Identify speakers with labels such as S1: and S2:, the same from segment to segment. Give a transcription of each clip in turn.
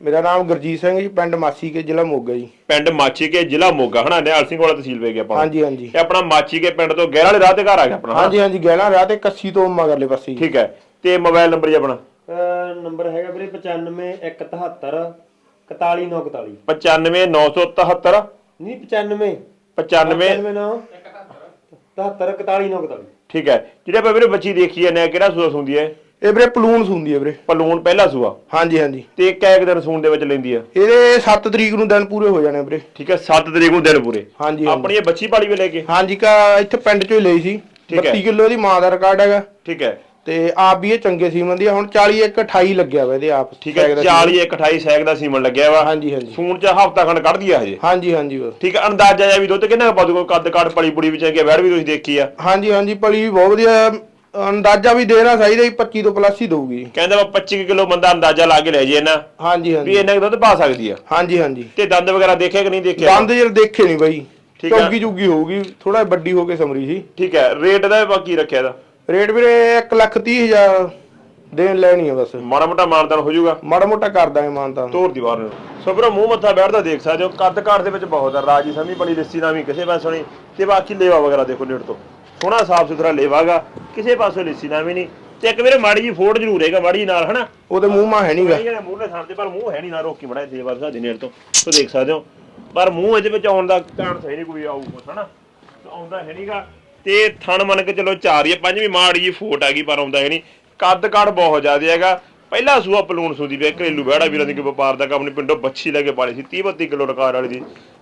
S1: ਮੇਰਾ ਨਾਮ ਗੁਰਜੀਤ ਸਿੰਘ ਜੀ ਪਿੰਡ ਮਾਸੀ ਕੇ ਜ਼ਿਲ੍ਹਾ ਮੋਗਾ ਜੀ।
S2: ਪਿੰਡ ਮਾਚੀ ਕੇ ਜ਼ਿਲ੍ਹਾ ਮੋਗਾ ਹਨਾ? ਨਿਹਾਲ ਸਿੰਘ ਵਾਲਾ ਤਹਿਸੀਲ ਵੇ ਗਿਆ ਆਪਾਂ।
S1: ਹਾਂਜੀ ਹਾਂਜੀ।
S2: ਇਹ ਆਪਣਾ ਮਾਚੀ ਕੇ ਪਿੰਡ ਤੋਂ ਗਹਿਰ ਵਾਲੇ ਰਾਹ ਤੇ ਘਰ ਆ ਗਿਆ ਆਪਣਾ ਹਨਾ?
S1: ਹਾਂਜੀ ਹਾਂਜੀ ਗਹਿਣਾ ਰਾਹ ਤੇ ਕੱਸੀ ਤੋਂ ਮਗਰਲੇ ਪਾਸੇ ਜੀ।
S2: ਠੀਕ ਹੈ। ਤੇ ਮੋਬਾਈਲ ਨੰਬਰ ਜੀ ਆਪਣਾ?
S3: ਨੰਬਰ ਹੈਗਾ ਵੀਰੇ 95 173 41941
S2: 95973
S3: ਨਹੀਂ 95
S2: 95
S3: 99 77 41941
S2: ਠੀਕ ਹੈ। ਜਿਹੜੇ ਆਪਾਂ ਵੀਰੇ ਬੱਚੀ ਦੇਖੀ ਜਾਂਦੇ ਆ ਕਿਹੜਾ ਸੂਆ ਸੁੰਦੀ ਹੈ?
S1: ਇਹ ਵੀਰੇ ਪਲੂਨ ਹੁੰਦੀ ਹੈ ਵੀਰੇ
S2: ਪਲੂਣ ਪਹਿਲਾ ਸੂਆ?
S1: ਹਾਂਜੀ ਹਾਂਜੀ।
S2: ਤੇ ਕੈ ਦਿਨ ਸੂਣ ਦੇ ਵਿੱਚ ਲੈਂਦੀ ਆ?
S1: ਇਹਦੇ 7 ਤਰੀਕ ਨੂੰ ਦਿਨ ਪੂਰੇ ਹੋ ਜਾਣੇ ਵੀਰੇ
S2: ਠੀਕ ਹੈ 7 ਤਰੀਕ ਨੂੰ ਦਿਨ ਪੂਰੇ।
S1: ਹਾਂਜੀ
S2: ਆਪਣੀ ਇਹ ਬੱਚੀ ਪਾਲੀ ਵੀ ਲੈ ਕੇ?
S1: ਹਾਂਜੀ ਕਾ ਇੱਥੇ ਪਿੰਡ ਚੋਂ ਹੀ ਲਈ ਸੀ।
S2: ਠੀਕ ਹੈ।
S1: 32 ਕਿਲੋ ਦੀ ਮਾਂ ਦਾ ਰਿਕਾਰਡ ਹੈਗਾ।
S2: ਠੀਕ ਹੈ
S1: ਤੇ ਆਪ ਵੀ ਇਹ ਚੰਗੇ ਸੀਮਨ ਦੀ। ਹੁਣ 40 ਇੱਕ 28 ਲੱਗਿਆ ਵਾ ਇਹਦੇ ਆਪ।
S2: ਠੀਕ ਹੈ
S1: ਸੈਗ ਦਾ ਸੀਮਨ।
S2: 40 ਇੱਕ 28 ਸੈਕ ਦਾ ਸੀਮਨ ਲੱਗਿਆ ਵਾ।
S1: ਹਾਂਜੀ ਹਾਂਜੀ।
S2: ਸੂਣ ਚ ਹਫਤਾ ਖੰਡ ਕੱਢਦੀ ਆ ਹਜੇ।
S1: ਹਾਂਜੀ ਹਾਂਜੀ ਬਸ।
S2: ਠੀਕ ਹੈ ਅੰਦਾਜ਼ਾ ਜਿਹਾ ਵੀ ਦੁੱਧ ਕਿੰਨਾ ਪਾ ਦੂਗਾ? ਕੱਦ ਕਾੜ ਪਲੀ ਪੁੜੀ ਵਿੱਚ ਕਿ ਵੈੜ ਵੀ ਤੁਸੀਂ ਦੇਖੀ ਆ।
S1: ਹਾਂਜੀ ਹਾਂਜੀ ਪਲੀ ਵੀ ਬਹੁਤ ਵਧੀਆ। ਅੰਦਾਜ਼ਾ ਵੀ ਦੇਣਾ ਚਾਹੀਦਾ ਜੀ 25 ਤੋਂ ਪਲੱਸ ਹੀ ਦਊਗੀ।
S2: ਕਹਿੰਦਾ ਵਾ 25 ਕਿਲੋ ਬੰਦਾ ਅੰਦਾਜ਼ਾ ਲਾ ਕੇ ਲੈ ਜੇ ਨਾ
S1: ਹਾਂਜੀ
S2: ਵੀ
S1: ਹਾਂਜੀ
S2: ਇੰਨਾ ਕੁ ਦੁੱਧ ਪਾ ਸਕਦੀ ਆ।
S1: ਹਾਂਜੀ ਹਾਂਜੀ।
S2: ਤੇ ਦੰਦ ਵਗੈਰਾ ਦੇਖਿਆ ਕਿ ਨਹੀਂ ਦੇਖਿਆ
S1: ਦੰਦ ਜਰ ਦੇਖੇ ਨਹੀਂ ਬਾਈ।
S2: ਠੀਕ ਹੈ।
S1: ਚੌਗੀ ਚੁਗੀ ਹੋਊਗੀ ਥੋੜਾ ਵੱਡੀ ਹੋ ਕੇ ਸਮਰੀ ਸੀ।
S2: ਠੀਕ ਹੈ ਰੇਟ ਦਾ ਬਾਕੀ ਰੱਖਿਆ ਦਾ
S1: ਰੇਟ ਵੀਰੇ 1 ਲੱਖ ਤੀਹ ਹਜ਼ਾਰ ਦੇਣ ਲੈਣੀ ਆ ਬਸ।
S2: ਮਾੜਾ ਮੋਟਾ ਮਾਨਦਾਨ ਹੋ ਜਾਊਗਾ।
S1: ਮਾੜਾ ਮੋਟਾ ਕਰ ਦਾਂਗੇ ਮਾਨਤਾ
S2: ਤੋਰ ਦੀ ਬਾਹਰ ਨੂੰ। ਸੋ ਵੀਰੋ ਮੂੰਹ ਮੱਥਾ ਬੈਠਦਾ ਦੇਖ ਸਕਦੇ ਹੋ। ਕੱਦ ਕਾਠ ਦੇ ਵਿੱਚ ਬਹੁਤ ਹੈ ਰਾਜੀ ਸਮੀ ਬਣੀ ਲੱਸੀ ਨਾ ਵੀ ਕਿਸੇ ਪਾਸੋਂ ਨਹੀਂ। ਤੇ ਬਾਕੀ ਲੇਵਾ ਵਗੈਰਾ ਦੇਖੋ ਨੇੜ ਤੋਂ। ਸੋਹਣਾ ਸਾਫ਼ ਸੁਥਰਾ ਲੇਵਾਗਾ ਕਿਸੇ ਪਾਸੋਂ ਲੱਸੀ ਨਾ ਵੀ ਨਹੀਂ ਤੇ ਇੱਕ ਵੀਰੇ ਮਾੜੀ ਜੀ ਫੋੜ ਜ਼ਰੂਰ ਹੈਗਾ ਮਾੜੀ ਜੀ ਨਾਲ ਹਨਾ?
S1: ਉਹਦੇ ਮੂੰਹ ਮਾ ਹੈ ਨਹੀਂਗਾ
S2: ਜਿਹੜੇ ਮੂੰਹ ਨੇ ਥਾਂ ਤੇ ਪਰ ਮੂੰਹ ਹੈ ਨਹੀਂ ਨਾ ਰੋਕੀ ਬੜਾ ਦੇ ਵਾਰ ਸਾਡੇ ਨੇੜ ਤੋਂ। ਸੋ ਦੇਖ ਸਕਦੇ ਹੋ। ਪਰ ਮੂੰਹ ਇਹਦੇ ਵਿੱਚ ਆਉਣ ਦਾ ਚਾਂਸ ਹੈ ਨਹੀਂ ਕੋਈ ਆਊ ਕੁਛ ਹਨਾ ਆਉਂਦਾ ਹੈ ਨਹੀਂਗਾ ਤੇ ਥਣ ਮੰਨ ਕੇ ਚਲੋ ਚਾਰ ਹੀ ਆ, ਪੰਜਵੀਂ ਮਾੜੀ ਜੀ ਫੋਟ ਹੈਗੀ ਪਰ ਆਉਂਦਾ ਹੈ ਨਹੀਂ ਕੱਦ ਕਾਠ ਬਹੁਤ ਜ਼ਿਆਦਾ ਹੈਗਾ। ਪਹਿਲਾ ਸੂਆ ਪਲੂਣ ਸੂਦੀ ਵੇ ਘਰੇਲੂ ਬਹਿੜਾ ਵੀਰਾਂ ਦੀ ਵਪਾਰ ਦਾ ਕੰਮ ਨਹੀਂ ਪਿੰਡੋਂ ਬੱਚੀ ਲੈ ਕੇ ਪਾਲੀ ਸੀ 30 32 ਕਿਲੋ ਰਕਾਰ ਵਾਲੀ ਦੀ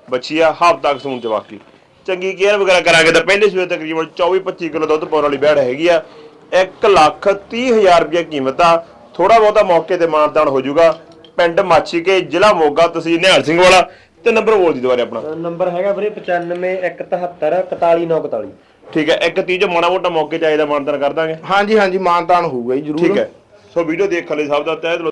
S2: ਬੱਚੀ ਆ ਹਫ਼ਤਾ ਤੱਕ ਸੂਣ ਚ ਬਾਕੀ ਚੰਗੀ ਕੇਅਰ ਵਗੈਰਾ ਕਰਾਂਗੇ ਤਾਂ ਪਹਿਲੇ ਸੂਏ ਤਕਰੀਬਨ 24 25 ਕਿਲੋ ਦੁੱਧ ਪਾਉਣ ਵਾਲੀ ਬਹਿੜ ਹੈਗੀ ਆ। 1 ਲੱਖ 30 ਹਜ਼ਾਰ ਰੁਪਏ ਕੀਮਤ ਆ। ਥੋੜਾ ਬਹੁਤਾ ਮੌਕੇ ਤੇ ਮਾਨਦਾਨ ਹੋ ਜਾਊਗਾ। ਪਿੰਡ ਮਾਛੀ ਕੇ ਜ਼ਿਲ੍ਹਾ ਮੋਗਾ ਤਹਿਸੀਲ ਨਿਹਾਲ ਸਿੰਘ ਵਾਲਾ। ਤੇ ਨੰਬਰ ਬੋਲ ਦੀ ਦੁਬਾਰੇ ਆਪਣਾ।
S3: ਨੰਬਰ ਹੈਗਾ ਵੀਰੇ 95 173 41941
S2: ਠੀਕ ਹੈ ਇੱਕ ਤੀਜ ਮਾੜਾ ਮੋਟਾ ਮੌਕੇ ਚਾਹੀਦਾ ਮਾਨਦਾਨ ਕਰ ਦਾਂਗੇ।
S1: ਹਾਂਜੀ ਹਾਂਜੀ ਮਾਨਤਾਨ ਹੋਊਗਾ ਜੀ ਜ਼ਰੂਰ।
S2: ਠੀਕ ਹੈ। ਸੋ ਵੀਡੀਓ ਦੇਖਣ ਲਈ ਸਭ ਦਾ ਤਹਿ ਦਿਲੋਂ